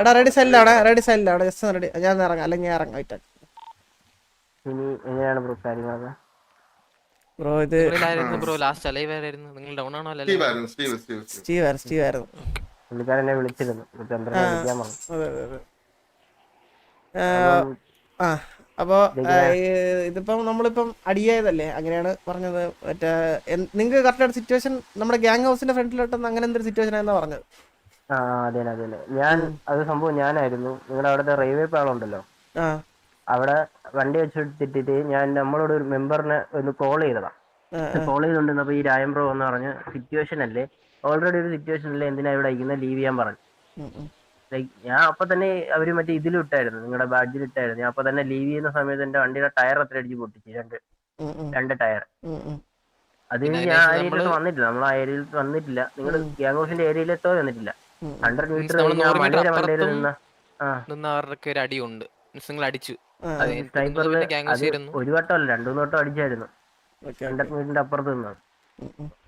എടാ റെഡി സൈഡിലാണ് റെഡി സൈഡിലാണ് ജസ്റ്റ് റെഡി ഞാൻ ഇറങ്ങാം അല്ലെങ്കിൽ ഞാൻ ഇറങ്ങാം ഇറ്റാ ഇനി എങ്ങനെയാണ് ബ്രോ കാര്യങ്ങളൊക്കെ? ബ്രോ ഇത് ബ്രോ ലാസ്റ്റ് അലൈവ് ആയിരുന്നു നിങ്ങൾ ഡൗൺ ആണോ അല്ലല്ലോ? സ്റ്റീവ് ആയിരുന്നു സ്റ്റീവ് സ്റ്റീവ് സ്റ്റീവ് ആയിരുന്നു സ്റ്റീവ് ആയിരുന്നു. പുള്ളിക്കാരൻ എന്നെ വിളിച്ചിരുന്നു ചന്ദ്രൻ വിളിക്കാൻ പറഞ്ഞു. അതെ അതെ അതെ. ആ, അപ്പോ ഇതിപ്പം നമ്മളിപ്പം അടിയായതല്ലേ? അങ്ങനെയാണ് പറഞ്ഞത്. മറ്റേ നിങ്ങൾക്ക് കറക്റ്റ് സിറ്റുവേഷൻ നമ്മുടെ ഗ്യാങ് ഹൗസിന്റെ ഫ്രണ്ടിലോട്ടൊന്ന് അങ്ങനെ എന്തൊരു സിറ്റുവേഷൻ ആയിരുന്നു പറഞ്ഞത്? ആ അതെ ഞാൻ അത് സംഭവം ഞാനായിരുന്നു. നിങ്ങളുടെ അവിടുത്തെ റെയിൽവേ പാളമുണ്ടല്ലോ? ആ. അവിടെ വണ്ടി വെച്ചിട്ടിട്ട് ഞാൻ നമ്മളോട് ഒരു മെമ്പറിനെ ഒന്ന് കോൾ ചെയ്തതാ. കോൾ ചെയ്തോണ്ടിരുന്നപ്പോ ഈ രായം ബ്രോ എന്ന് പറഞ്ഞ സിറ്റുവേഷൻ അല്ലേ? ഓൾറെഡി ഒരു സിറ്റുവേഷൻ അല്ലേ? എന്തിനാ ഇവിടെ ഇരിക്കുന്ന? ലീവ് ചെയ്യാൻ പറഞ്ഞു. ഉം, ഉം. ലൈക്ക് ഞാൻ അപ്പൊ തന്നെ അവർ മറ്റേ ഇതിലും ഇട്ടായിരുന്നു. നിങ്ങളുടെ ബാഡ്ജിൽ ഇട്ടായിരുന്നു. ഞാൻ അപ്പൊ തന്നെ ലീവ് ചെയ്യുന്ന സമയത്ത് എന്റെ വണ്ടിയുടെ ടയർ അത്ര അടിച്ച് പൊട്ടിച്ചു. രണ്ട് ഉം, ഉം, രണ്ട് ടയർ. ഉം, ഉം. അത് കഴിഞ്ഞ് ഞാൻ ആ ഏരിയയിലോട്ട് വന്നിട്ടില്ല. നമ്മൾ ആ ഏരിയയിൽ വന്നിട്ടില്ല. നിങ്ങൾ ഗ്യാങ് ഓഫിന്റെ ഏരിയയിലെത്തോ വന്നിട്ടില്ല. ഹൺഡ്രഡ് മീറ്റർ ഒരു നിങ്ങൾ അടിച്ചു. ഒരു വട്ടമല്ല രണ്ടു വട്ടം അടിച്ചായിരുന്നു. ഹൺഡ്രഡ് മീറ്ററിന്റെ അപ്പുറത്ത് നിന്നാണ്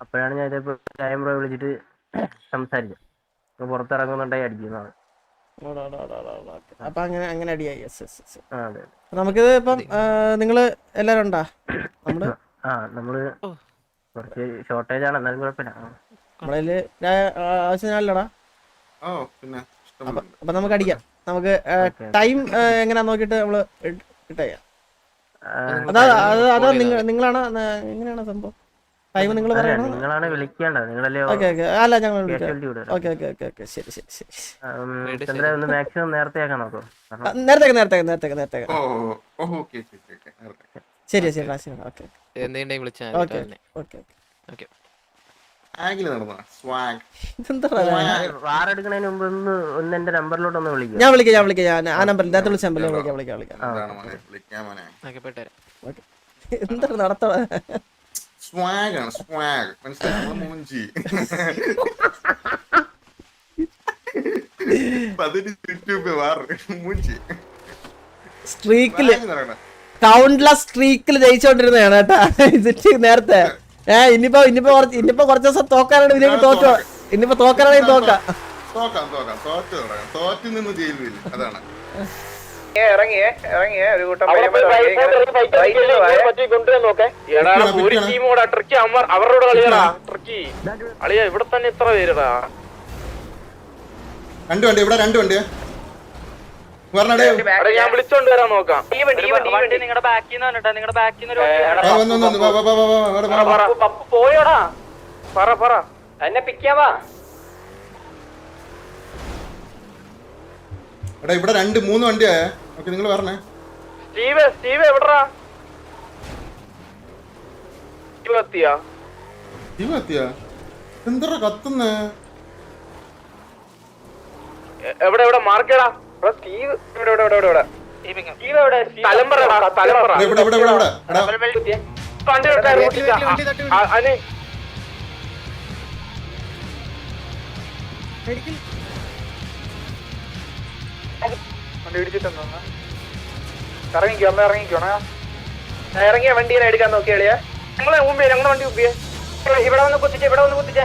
അപ്പോഴാണ് ഞാൻ ഇതേപോലെ വിളിച്ചിട്ട് സംസാരിച്ചത്. പുറത്തിറങ്ങുന്നുണ്ടായി അടിക്കുന്നതാണ്. അങ്ങനെ അങ്ങനെ അടിയായി. നമുക്കിത് ഇപ്പം നിങ്ങൾ എല്ലാരും ഉണ്ടാ? നമ്മൾ? ആ നമ്മൾ കുറച്ച് ഷോർട്ടേജ് ആണ്. എന്നാലും കുഴപ്പമില്ല. നമ്മളതിൽ ആവശ്യത്തിനല്ലടാ അപ്പൊ അപ്പൊ നമുക്ക് അടിക്കാം. നമുക്ക് ടൈം എങ്ങനെയാ നോക്കിയിട്ട് നമ്മൾ അതാ അതാ നിങ്ങൾ നിങ്ങളാണ്? എങ്ങനെയാണ് സംഭവം? ടൈം നിങ്ങൾ അല്ല, പറയണോ നിങ്ങളാണ് വിളിക്കേണ്ടത്. നിങ്ങളല്ലേ ഓക്കെ ഓക്കെ. അല്ല ഞങ്ങൾ വിളിക്കാം. കാഷ്വാലിറ്റി വിടുക ഓക്കെ ഓക്കെ ഓക്കെ ഓക്കെ. ശരി ശരി മാക്സിമം നേരത്തെ ആക്കാൻ നോക്കൂ. നേരത്തെ ശരി ശരി ശരി ഓക്കെ. Okay okay. ഓക്കെ. എന്റെ നമ്പറിലോട്ട് ഒന്ന് ഞാൻ വിളിക്കാം ഞാൻ വിളിക്കാം ഞാൻ ആ നമ്പറിൽ നേരത്തെ വിളിച്ച നമ്പറിൽ വിളിക്കാം വിളിക്കാം വിളിക്കാം. എന്താണ് നടത്തണ സ്വാഗ് ആണ് സ്വാഗ് മനസ്സിലായി? സ്ട്രീക്കിൽ. കൗണ്ട്ലെസ് സ്ട്രീക്കിൽ ജയിച്ചോണ്ടിരുന്നതാണ് കേട്ടാ. നേരത്തെ. ഏ ഇനിയിപ്പോ ഇനിയിപ്പോ കുറച്ച് ഇനിയിപ്പോ കുറച്ച് ദിവസം തോക്കാനാണ് ഇതിലേക്ക് തോറ്റോ. ഇനിയിപ്പോ തോക്കാനാണെങ്കിൽ തോക്കാം. തോക്കാം തോക്കാം തോറ്റ് തുടങ്ങാം. തോറ്റ് നിന്ന് ജയിലിൽ അതാണ്. ഇറങ്ങിയേ ഇറങ്ങിയേ. ഒരു കൂട്ടം ഒരു പിടിക്കണം. ടീം കൂടെ ട്രിക്കി അമ്മ അവരോട് കളിയടാ ട്രിക്കി. അളിയ ഇവിടെ തന്നെ ഇത്ര പേരുടാ രണ്ട് വണ്ടി ഇവിടെ രണ്ട് വണ്ടിയാ ഞാൻ വിളിച്ചോണ്ട് വരാൻ നോക്കാം. ഈ വണ്ടി, ഈ വണ്ടി, ഈ വണ്ടി. നിങ്ങളുടെ ബാക്കിൽ നിന്ന് വന്നിട്ടാ നിങ്ങളുടെ ബാക്കിൽ നിന്ന് ഒരു ആ വന്നു വന്നു. വന്നു. വാ വാ വാ വാ വാ ഇവിടെ വാ, വാ. പപ്പു പോയോടാ. പറ പറ. എന്നെ പിക്കാവാ എടാ ഇവിടെ രണ്ട് മൂന്ന് വണ്ടിയാ. ഓക്കെ നിങ്ങൾ പറഞ്ഞേ സ്റ്റീവ് സ്റ്റീവ് എവിടാ സ്റ്റീവ് എത്തിയാ? എന്താ കത്തുന്നേ? എവിടെ എവിടെ? മാർക്കേടാ. സ്റ്റീവ് ഇവിടെ ഇവിടെ ഇവിടെ ഇവിടെ. സ്റ്റീവ് എവിടെ? ഇവിടെ ഇവിടെ ഇവിടെ ഇവിടെ ഇറങ്ങിക്കോ അമ്മ ഇറങ്ങിക്കോണേ ഇറങ്ങിയ വണ്ടീനെ എടുക്കാൻ നോക്കിയാളിയാ ഞങ്ങളെ മുമ്പേ ഞങ്ങളുടെ വണ്ടി ഉപ്പിയെ ഇവിടെ വന്ന് കുത്തിച്ചേ ഇവിടെ വന്ന് കുത്തിച്ചേ.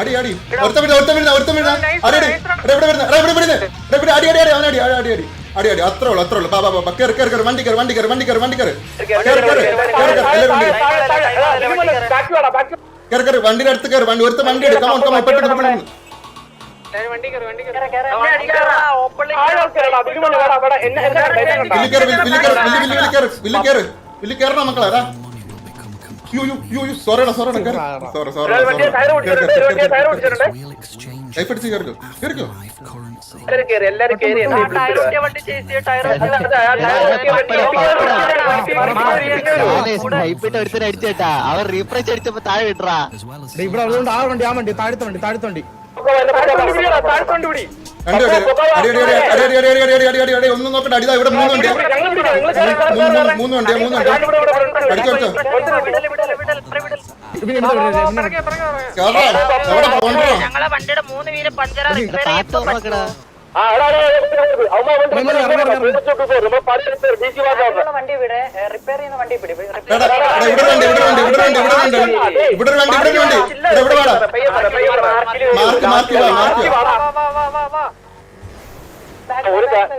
അടി അടി. ഒരുത്ത വിടുന്ന ഒരുത്ത വിടുന്ന ഒരുത്ത വിടുന്ന അടി അടി. ഇവിടെ വിടുന്ന ഇവിടെ വിടുന്ന ഇവിടെ അടി അടി അടി അവൻ അടി അടി അടി അടി. അടി അത്ര ഉള്ളു അത്ര ഉള്ളു. പാ പാ കേറ് കേറ് കേറ്. വണ്ടി കേറ് വണ്ടി കേറ് വണ്ടി കേറ് വണ്ടി കേറ്. കേറ് കേറ് കേറ് കേറ് വണ്ടിയുടെ അടുത്ത് കേറ് വണ്ടി. ഒരുത്ത വണ്ടി എടുക്കാം. കമോൺ കമോൺ പെട്ടെന്ന് പെട്ടെന്ന് വില്ലിക്കേറ് വില്ലിക്കേറ് വില്ലിക്കേറ് വില്ലിക്കേറ് വില്ലിക്കേറ് മക്കളാ ഒരുത്തരടിച്ചേട്ടാ അവർ റീഫ്രഷ് അടിച്ചപ്പോ താഴെ വിട്ടാ ഇവിടെ ആ വണ്ടി ആ വണ്ടി താഴത്തെ വണ്ടി താഴത്തെ വണ്ടി ഒന്നും നോക്കട്ടെ അടിതാ ഇവിടെ മൂന്നുണ്ട് മൂന്നുണ്ട് മൂന്നുണ്ട് അടിച്ചോട്ടോ ഞങ്ങളെ വണ്ടിയുടെ മൂന്ന് പേര് പഞ്ചറ വണ്ടി റിപ്പയർ ചെയ്യുന്ന വണ്ടി വണ്ടി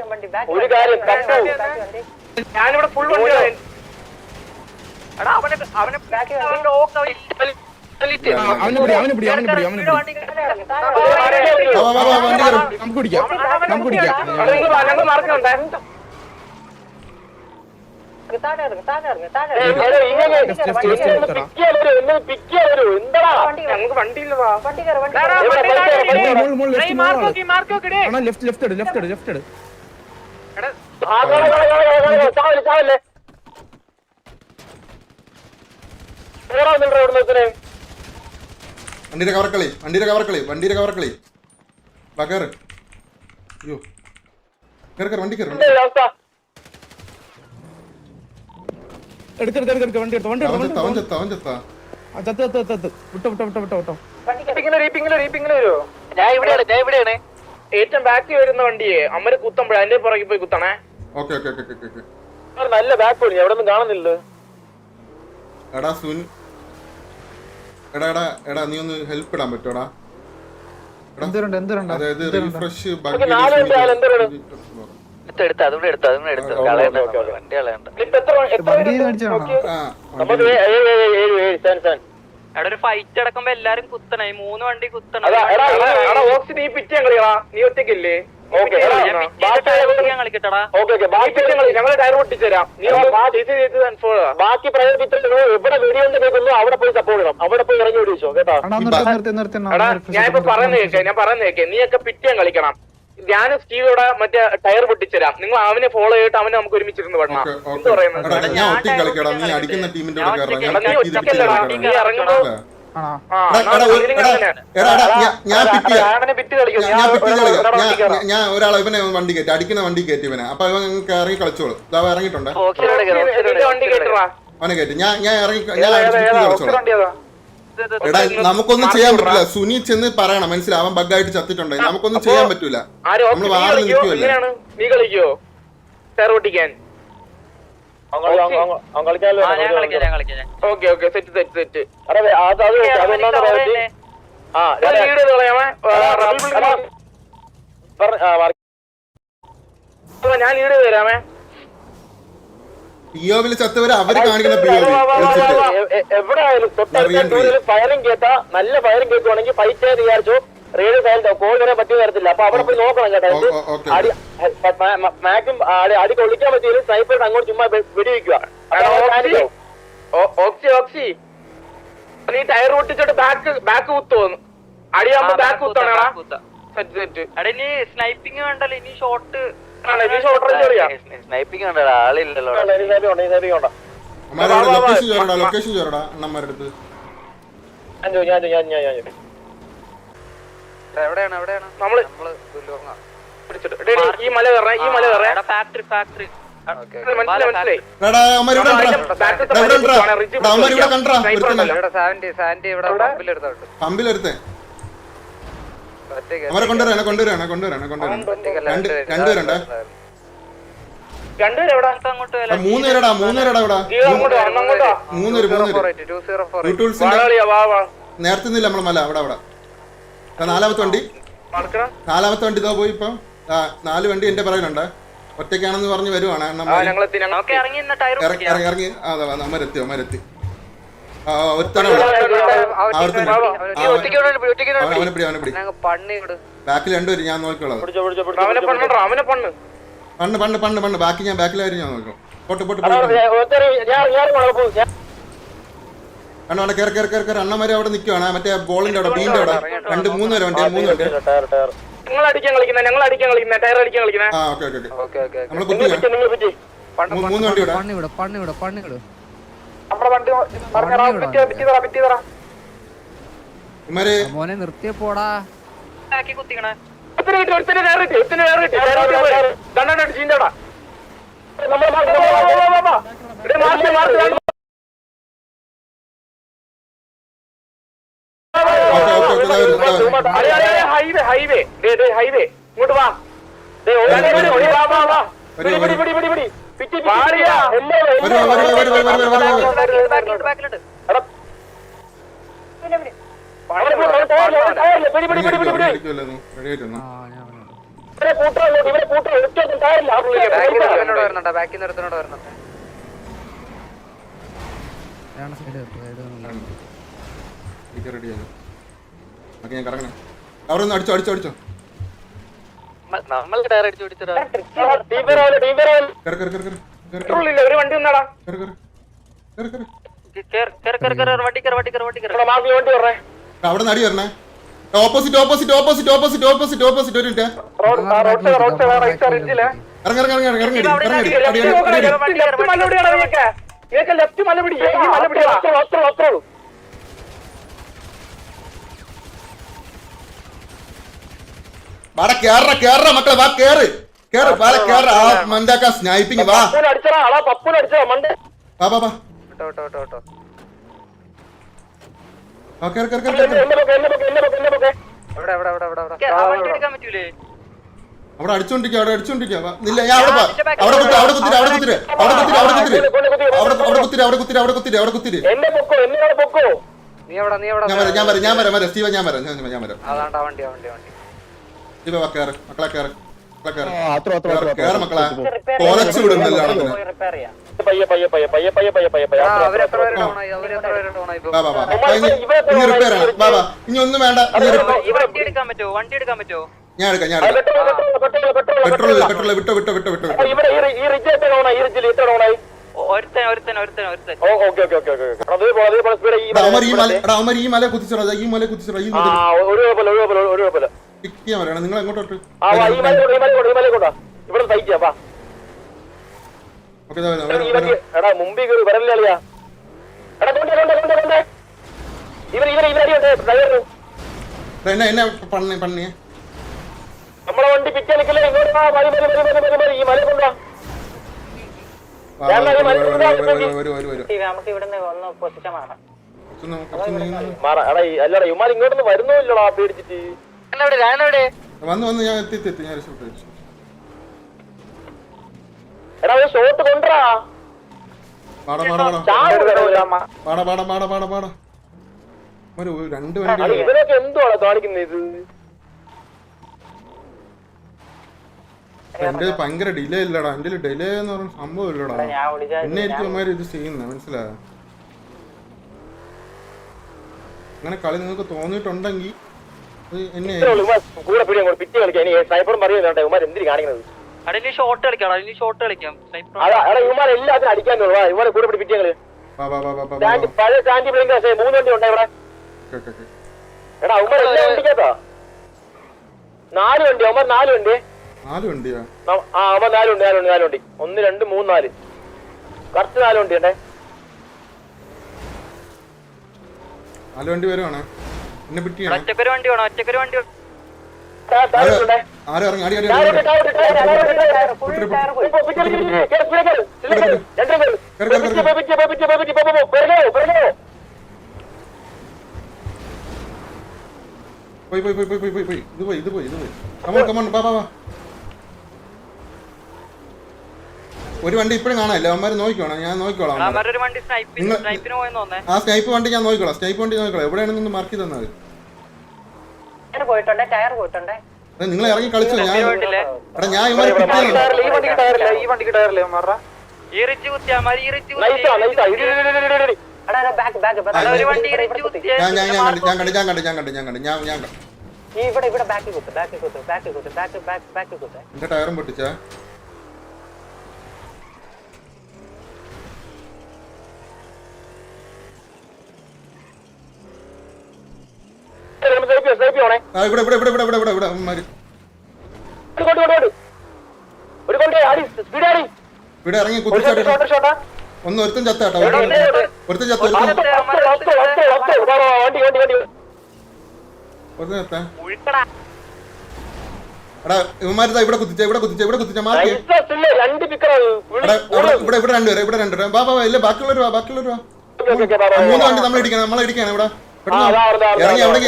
വണ്ടി ഒരു കാര്യം ഞാനിവിടെ ഫുൾ വണ്ടി അവനെ അവനെ അവനെ പിടി അവനെ പിടി അവനെ പിടി അവനെ പിടി വണ്ടി കയറും നമുക്ക് പിടിക്കാം നമുക്ക് പിടിക്കാം ലെഫ്റ്റ് ലെഫ്റ്റ് എടു ലെഫ്റ്റ് എടു ലെഫ്റ്റ് എടു ചാവല്ലേ വണ്ടിയുടെ കവർക്കളി വണ്ടിയുടെ കവർക്കളി വണ്ടിയുടെ കവർക്കളി വാ കയറ് അയ്യോ. കയറി കയറി വണ്ടി കയറി ഏറ്റവും ബാക്കി വരുന്ന വണ്ടിയെ അമ്മര് കുത്തമ്പോൾ അതിന്റെ പുറകെ പോയി കുത്തണേ. നല്ല ബാക്ക് എവിടെ ഒന്നും കാണുന്നില്ല എടാ സുൻ എടാ എടാ എടാ നീ ഒന്ന് ഹെൽപ്പ് ഇടാൻ പറ്റോടാ എന്തരുണ്ട് എന്തരുണ്ട്? അതായത് റീഫ്രഷ് ബഗ് വണ്ടി കളയണ്ട അവിടെ ഒരു ഫൈറ്റ് അടക്കുമ്പോ എല്ലാരും കുത്തണം. ഈ മൂന്ന് വണ്ടി കുത്തണം. നീ പിറ്റ് നീ ഒറ്റക്കില്ലേ ബാക്കി പ്രയർ പോയി കേട്ടോ? ഞാൻ ഇപ്പൊ പറയുന്ന കേൾക്കാം ഞാൻ പറയുന്ന കേൾക്കാം. നീയൊക്കെ പിറ്റേ കളിക്കണം ഞാൻ സ്റ്റീവിടെ മറ്റേ ടയർ പൊട്ടിച്ചരാം. നിങ്ങൾ അവനെ ഫോളോ ചെയ്തിട്ട് അവനെ നമുക്ക് ഒരുമിച്ചിരുന്ന് വിടണം. എന്ത് പറയുന്നത്? ഞാൻ ഒരാളെ ഇവനെ വണ്ടി കയറ്റി അടിക്കുന്ന വണ്ടി കയറ്റി ഇവനെ. അപ്പൊ ഇവൻ ഇറങ്ങി കളിച്ചോളൂ. ഇറങ്ങിയിട്ടുണ്ട്. അവനെ കയറ്റി. ഞാൻ ഞാൻ ഇറങ്ങി ഞാൻ കളിച്ചോളൂ. എടാ നമുക്കൊന്നും ചെയ്യാൻ പറ്റില്ല. സുനി ചെന്ന് പറയണം. മനസ്സിലാവാൻ ബഗ്ഗായിട്ട് ചത്തിട്ടുണ്ടായി നമുക്കൊന്നും ചെയ്യാൻ പറ്റൂല. നമ്മൾ വാറി നീ കളിക്കോ? ഓട്ടിക്കാൻ സെറ്റ് സെറ്റ് സെറ്റ്. ഞാൻ ഈട് തരാമേ. പിയോവിൽ ചത്തവരെ അവർ കാണിക്കുന്ന പിയോവി എവിടെ ആയാലും തൊട്ടടുത്ത ഫയറിംഗ് കേട്ടാ നല്ല ഫയറിംഗ് കേൾക്കുവാണെങ്കിൽ ഫൈറ്റ് വിചാരിച്ചു. റേഡിയോ ഫയൽ കോൾ വരെ പറ്റിയ തരത്തില്ല അപ്പൊ അവിടെ പോയി നോക്കണം കേട്ടോ ഇത്. അടി മാക്സിം അടി കൊള്ളിക്കാൻ പറ്റിയാലും സ്നൈപ്പർ അങ്ങോട്ട് ചുമ്മാ വെടിവെക്കുക ഓക്സി? ഓക്സി നീ ടയർ പൊട്ടിച്ചിട്ട് ബാക്ക് ബാക്ക് കുത്തുവന്നു. അടിയാകുമ്പോ ബാക്ക് കുത്തണേടാ. Set set. എടാ നീ സ്നൈപ്പിംഗ് വേണ്ടല്ലോ ഇനി ഷോട്ട് സ്നൈപ്പിംഗ് ഉണ്ടടാ ആളില്ലല്ലോ ലൊക്കേഷൻ ചോരടാ ലൊക്കേഷൻ ചോരടാ അണ്ണന്മാരുടെ അടുത്ത്. എവിടെയാണ് എവിടെയാണ്? നമ്മൾ ഈ മല കയറാ ഈ മല കയറാ ഫാക്ടറി ഫാക്ടറി പമ്പിലെടുത്തേ. അവരെ കൊണ്ടുവരാണ് കൊണ്ടുവരാണ് കൊണ്ടുവരാണ് കൊണ്ടുവരാണ് രണ്ടുപേരുണ്ടേ. മൂന്നുപേരടാ മൂന്നുപേരടാ മൂന്നുപേര് നേരത്തുന്നില്ല നമ്മളെ മല അവിടെ അവിടെ. നാലാമത്തെ വണ്ടി. നാലാമത്തെ വണ്ടി ഇതാ പോയി ഇപ്പം. നാല് വണ്ടി എന്റെ പറയലുണ്ട്. ഒറ്റയ്ക്കാണെന്ന് പറഞ്ഞ് വരുവാണ്. ഇറങ്ങി ഇറങ്ങി അതെ അമ്മരെത്തി അമ്മരെത്തി. ബാക്കിൽ രണ്ടുപേരും ഞാൻ നോക്കിക്കോളാം അവനെ പണ്ണോ അവനെ പണ്ണ്. പണ്ട് ബാക്കി ഞാൻ ബാക്കിലായിരുന്നു ഞാൻ നോക്കും. പോട്ട് പോട്ട് അവിടെ കയറി കയറി കയറി കയറി അണ്ണന്മാര് അവിടെ നിൽക്കുവാണ് മറ്റേ ബോളിന്റെ അവിടെ ബീന്റെ അവിടെ. രണ്ട് മൂന്ന് പേര് വണ്ടി മൂന്ന് വണ്ടി നിങ്ങൾ അടിക്കാൻ കളിക്കുന്ന ഞങ്ങൾ അടിക്കാൻ കളിക്കുന്ന ടയർ അടിക്കാൻ കളിക്കുന്ന. ആ ഓക്കെ ഓക്കെ ഓക്കെ. മൂ- മൂന്ന് വണ്ടി ഇവിടെ പണ്ണിവിടെ പണ്ണിവിടെ പണിവിട നമ്മുടെ വണ്ടി മോനെ നിർത്തിയ പോടാ. Highway highway. ഹൈവേ. ഇങ്ങോട്ട് വാ. വരുന്നുണ്ട് ഞാൻ കറങ്ങണേ അവിടെ ഒന്ന് അടിച്ചോ അടിച്ചോ അടിച്ചോ. നമ്മൾ ടയർ അടിച്ചു പിടിച്ചടാ ആ, ടീം വരെ ആവല്ലേ, ടീം വരെ ആവല്ലേ. കയറി കയറി കയറി കയറി കയറി പെട്രോളില്ല, ഒരു വണ്ടി പറഞ്ഞേ അവിടെ നടി വരണേ. Opposite opposite opposite opposite opposite opposite ഒരു. ഇറങ്ങി ഇറങ്ങി ഇറങ്ങി ഇറങ്ങി അടി, ഇറങ്ങി അടി, അടി, ലെഫ്റ്റ് അടി, നോക്കണേ, അടി, അടി. ലെഫ്റ്റ് ലെഫ്റ്റ് മല പിടിയാടാ നിങ്ങക്ക്. നിങ്ങക്ക് ലെഫ്റ്റ് മല പിടി, ഈ മല പിടി, അത്രേ ഉള്ളൂ, അത്രേ ഉള്ളൂ, അത്രേ ഉള്ളൂ. വാടാ കേറ കേറ മക്കളെ വാ കേറ്. കേറ് വാ കേറ. ആ മന്ദാക്ക സ്നൈപ്പിങ് വാ. പപ്പൂനെ അടിച്ചടാ, ആളാ പപ്പൂനെ അടിച്ചടാ, മണ്ടേ. വാ വാ വാ. ആ കേറ് കേറ് കേറ് അവിടെ അടിച്ചോണ്ടിരിക്കുക അവിടെ അടിച്ചോണ്ടിരിക്കുക. ഇല്ല ഞാൻ അവിടെ. അവിടെ കുത്തിരി അവിടെ കുത്തിരി അവിടെ കുത്തിരി അവിടെ കുത്തിരി അവിടെ കുത്തിരി. അവിടെ അവിടെ കുത്തിരി അവിടെ കുത്തിരി അവിടെ കുത്തിരി അവിടെ കുത്തിരി. എന്നെ വരാം എന്നെ അവിടെ നീ എവിടെ നീ എവിടെ? ഞാൻ വരാം ഞാൻ വരാം ഞാൻ വരാം സ്റ്റീവ ഞാൻ വരാം ഞാൻ ഞാൻ വരാം. അതാണ്ടാ വണ്ടി വണ്ടി വണ്ടി. വാ കേറ് മക്കളെ കേറ് മക്കളെ കേറ്. കേറ്, മക്കളെ. കൊലച്ചു വിടുന്നല്ലോ പയ്യെ, പയ്യെ, പയ്യെ, പയ്യെ, പയ്യെ, പയ്യെ, പയ്യെ, പയ്യെ. ആ അത്രേ, അവർ അത്രേ, എത്ര ഡൗൺ ആയി അവർ എത്ര ഡൗൺ ആയി ഇപ്പൊ? വാ വാ വാ. വാ. ഇനി റിപ്പയർ ആണ് വാ വാ. ഇനി ഒന്നും വേണ്ട. ഞാൻ എടുക്കാം ഞാൻ എടുക്കാം. പെട്രോൾ, പെട്രോൾ, പെട്രോൾ, വിട്ടോ വിട്ടോ വിട്ടോ വിട്ടോ അവന്മാർ ഈ മല അവന്മാർ ഈ മല കുത്തിച്ചോടാ ഈ പിക്ക് ചെയ്യാൻ പറയണം നിങ്ങൾ എങ്ങോട്ടോട്ട് ഇവിടെ ഓക്കെ എടാ മുമ്പിൽ കയറി എടാ കൊണ്ടേ കൊണ്ടേ കൊണ്ടേ കൊണ്ടേ. ഇവർ ഇവർ ഇവരടിയുണ്ട് ഡ്രൈവറിന് എന്നെ എന്നെ പണ്ണി പണ്ണിയെ നമ്മളെ വണ്ടി പിറ്റേ നിൽക്കില്ല? ഇങ്ങോട്ട് വാ, മതി മതി മതി മതി മതി മതി ഈ മല കൊണ്ടുവാ. നമുക്ക് ഇവിടുന്ന് ഒന്ന് മാറാം. എടാ അല്ലടാ ഇമാർ ഇങ്ങോട്ടൊന്നും വരുന്നില്ലടാ പേടിച്ചിട്ട്. വന്ന് വന്ന് ഞാൻ എത്തി എത്തി ഞാൻ എടാ ഒരു ഷോട്ട് കൊണ്ടുവാ പാടാ പാടാ പാടാ. ചാവ് വരവില്ല അമ്മ പാടാ പാടാ പാടാ പാടാ പാടാ ഒരു ഒരു രണ്ട് വണ്ടി എന്തുവാണ് കാണിക്കുന്നത് ഇത്? എന്റെ ഭയങ്കര ഡിലേ ഇല്ലടാ. എന്റെ ഡിലേ എന്ന് പറഞ്ഞ സംഭവം ഇല്ലടാ. അവന്മാര് ഇത് ചെയ്യുന്ന മനസ്സിലായോ? അങ്ങനെ കളി നിങ്ങൾക്ക് തോന്നിയിട്ടുണ്ടെങ്കിൽ കൂടെ പിടി അങ്ങോട്ട് പിറ്റി കളിക്കാൻ ഇനി സ്നൈപ്പറും പറയുന്നുണ്ട് ഇവന്മാർ എന്തിനു കാണിക്കുന്നത് അടലി ഷോട്ട് കളിക്കാം. അടലി ഷോട്ട് കളിക്കാം ഇവന്മാർ എല്ലാത്തിനും അടിക്കാൻ ഇവരെ കൂടെ പിടി പിറ്റി കളി. വാ വാ വാ വാ വാ വാ. സ്റ്റാൻഡ് പഴയ സ്റ്റാൻഡ് ബ്ലിങ്ക് മൂന്ന് വണ്ടി ഉണ്ട് ഇവിടെ? Okay okay okay. എടാ അവന്മാർ എല്ലാ വണ്ടിക്കകത്താ? നാല് വണ്ടി അവന്മാർ നാല് വണ്ടി. നാല് വണ്ടിയാ? ആ അവന്മാർ നാല് വണ്ടി നാല് വണ്ടി നാല് വണ്ടി. ഒന്ന് രണ്ട് മൂന്ന് നാല്. കറക്റ്റ് നാല് വണ്ടി ഉണ്ടേ. നാല് വണ്ടി വരുവാണ്. എന്നെ പിറ്റിയാണ് ഒറ്റക്കൊരു വണ്ടി വേണം ഒറ്റക്കൊരു വണ്ടി ആരും ഇറങ്ങി? അടി അടി. പോയി പോയി പോയി പോയി പോയി പോയി. ഇത് പോയി ഇത് പോയി ഇത് പോയി. കമോൺ കമോൺ വാ വാ വാ. ഒരു വണ്ടി ഇപ്പോഴും കാണാനില്ല അവന്മാര് നോക്കിക്കോണം. ഞാൻ നോക്കിക്കോളാം ആ സ്നൈപ്പ് വണ്ടി ഞാൻ നോക്കിക്കോളാം. സ്നൈപ്പ് വണ്ടി നോക്കിക്കോളാം. എവിടെയാണെന്നൊന്ന് മാർക്ക് ചെയ്ത് തന്നാൽ അത് നിങ്ങൾ ഇറങ്ങി കളിച്ചോ? ഞാൻ എടാ ഞാൻ ഇവന്മാരെ ഞാൻ ഞാൻ ഞാൻ കണ്ടു ഞാൻ കണ്ടു ഞാൻ കണ്ടു ഞാൻ കണ്ടു ഞാൻ കണ്ടു ഞാൻ ഞാൻ ടയറും ഇവിടെ ഇവിടെ ബാക്കി കുത്ത് ബാക്കി കുത്ത് ബാക്കി കുത്ത് ബാക്ക് ബാക്ക് ബാക്കി കുത്ത് എന്റെ ടയറും പൊട്ടിച്ചാ ആ, ഇവിടെ ഇവിടെ ഇവിടെ ഇവിടെ ഇവിടെ ഇറങ്ങി ഒരു കുത്തിച്ചാടി ഷോട്ട് ഷോട്ടാ ഒന്ന് ഒരുത്തും ചത്ത ഒരുത്തൻ ചത്താ എടാ ഇവന്മാരുതാ ഇവിടെ കുത്തിച്ച ഇവിടെ കുത്തിച്ച ഇവിടെ കുത്തിച്ച മാർക്ക് ഇവിടെ ഇവിടെ രണ്ടുപേരെ ഇവിടെ രണ്ടുപേരെ. വാ ഇല്ല ബാക്കിയുള്ളവർ ബാക്കിയുള്ളവരുവാ ബാക്കിയുള്ളവർ വാ. ആ, മൂന്ന് വണ്ടി നമ്മൾ ഇടിക്കണം നമ്മളെ ഇടിക്കണം ഇവിടെ. ഇറങ്ങി അവിടെ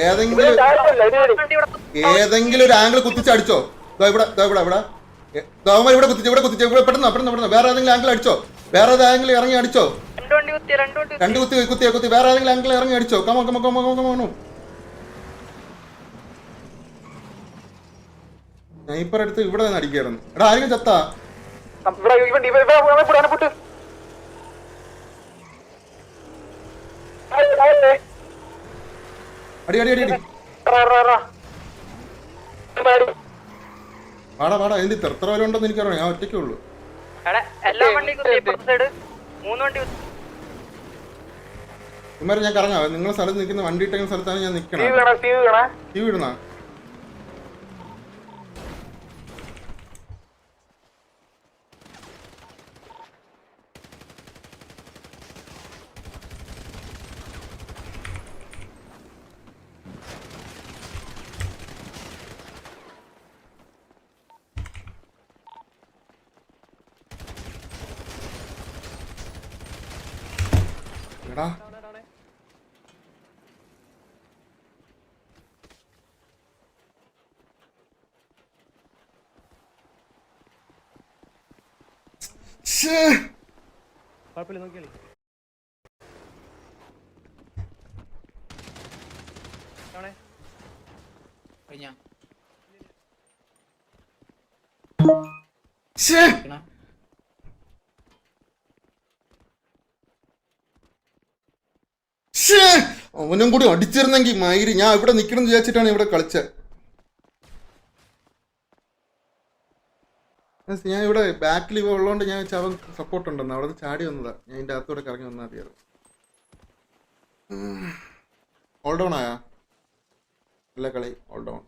ഏതെങ്കിലും ഏതെങ്കിലും ഒരു ആംഗിൾ കുത്തിച്ചടിച്ചോ ഇവിടെ ഇവിടെ ഇവിടെ ഇവിടെ കുത്തിച്ച് ഇവിടെ കുത്തിച്ച് ഇവിടെ പെട്ടെന്ന് പെട്ടെന്ന് പെട്ടെന്ന് വേറെ ഏതെങ്കിലും ആംഗിൾ അടിച്ചോ വേറെ ഏതെങ്കിലും ആംഗിൾ ഇറങ്ങി അടിച്ചോ രണ്ട് വണ്ടി കുത്തി രണ്ട് വണ്ടി കുത്തി കുത്തി കുത്തി വേറെ ഏതെങ്കിലും ആംഗിൾ ഇറങ്ങി അടിച്ചോ come on come on come on come on come on sniper അടുത്ത് ഇവിടെ നിന്ന് അടിക്കായിരുന്നു എടാ ആരെങ്കിലും ചത്താ ഇവിടെ ഇവിടെ ഇവിടെ ഇവിടെ ഇവിടെ പുട്ട് അടി അടി അടി അടി. പാടാ പാടാ എന്ത് ഇത്ര എത്ര വരെ ഉണ്ടെന്ന് എനിക്കറിയാം. ഞാൻ ഒറ്റയ്ക്കേ ഉള്ളൂ. എടാ എല്ലാ വണ്ടി കുത്തി ഇപ്പുറത്തെ മൂന്ന് വണ്ടി കുത്തി. ഞാൻ കറങ്ങാം. നിങ്ങളെ സ്ഥലത്ത് നിൽക്കുന്ന വണ്ടി ഇട്ടെങ്കിൽ സ്ഥലത്താണ് ഞാൻ നിൽക്കണം സ്റ്റീവ് വേണം സ്റ്റീവ് വേണം ടീ വിടുന്ന അവനും കൂടി അടിച്ചിരുന്നെങ്കിൽ മയിരി. ഞാൻ ഇവിടെ നിൽക്കണം വിചാരിച്ചിട്ടാണ് ഇവിടെ കളിച്ചത് ഞാൻ ഇവിടെ ബാക്കിൽ ഇവ ഉള്ളതുകൊണ്ട് ഞാൻ വെച്ചാൽ അവൻ സപ്പോർട്ട് ഉണ്ടെന്ന്. അവിടെ ചാടി വന്നതാ. ഞാൻ ഇതിന്റെ അകത്തൂടെ കറങ്ങി വന്നാൽ മതിയായിരുന്നു ഓൾ ഡൗൺ ആയാ? നല്ല കളി. All down